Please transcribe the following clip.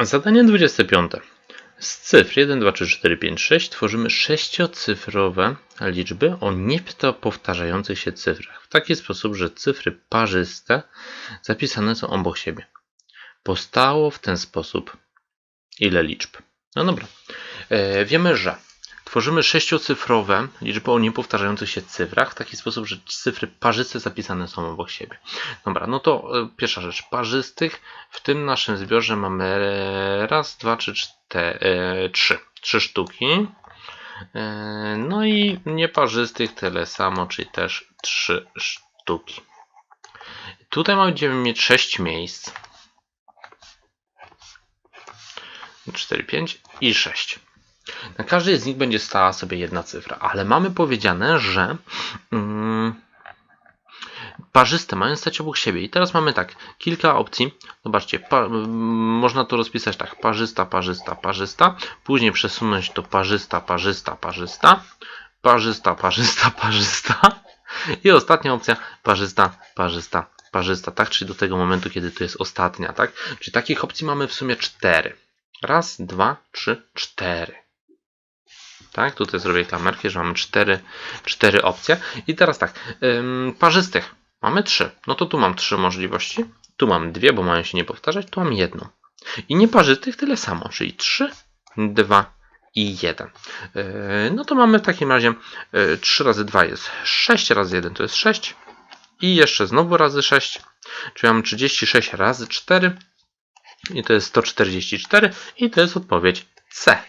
Zadanie 25. Z cyfr 1, 2, 3, 4, 5, 6 tworzymy sześciocyfrowe liczby o niepowtarzających się cyfrach w taki sposób, że cyfry parzyste zapisane są obok siebie. Powstało w ten sposób ile liczb? No dobra. E, wiemy, że tworzymy sześciocyfrowe liczby o niepowtarzających się cyfrach w taki sposób, że cyfry parzyste zapisane są obok siebie. Dobra, no to e, pierwsza rzecz. Parzystych w tym naszym zbiorze mamy raz, dwa, trzy, cztery, e, trzy. Trzy sztuki. E, no i nieparzystych tyle samo, czyli też trzy sztuki. Tutaj będziemy mieć sześć miejsc. 4, 5 i 6. Na każdej z nich będzie stała sobie jedna cyfra, ale mamy powiedziane, że mm, parzyste mają stać obok siebie. I teraz mamy tak, kilka opcji. Zobaczcie, pa, mm, można to rozpisać tak, parzysta, parzysta, parzysta, później przesunąć to parzysta, parzysta, parzysta, parzysta, parzysta, parzysta i ostatnia opcja parzysta, parzysta, parzysta, tak? Czyli do tego momentu, kiedy to jest ostatnia, tak? Czyli takich opcji mamy w sumie cztery. Raz, dwa, trzy, cztery. Tak, tutaj zrobię kamerkę, że mamy cztery, cztery opcje. I teraz tak, ym, parzystych mamy trzy. No to tu mam trzy możliwości. Tu mam dwie, bo mają się nie powtarzać. Tu mam jedną. I nieparzystych tyle samo, czyli trzy, dwa i jeden. Yy, no to mamy w takim razie yy, 3 razy 2 jest 6 razy 1 to jest 6 i jeszcze znowu razy 6, czyli mamy 36 razy 4 i to jest 144 i to jest odpowiedź C.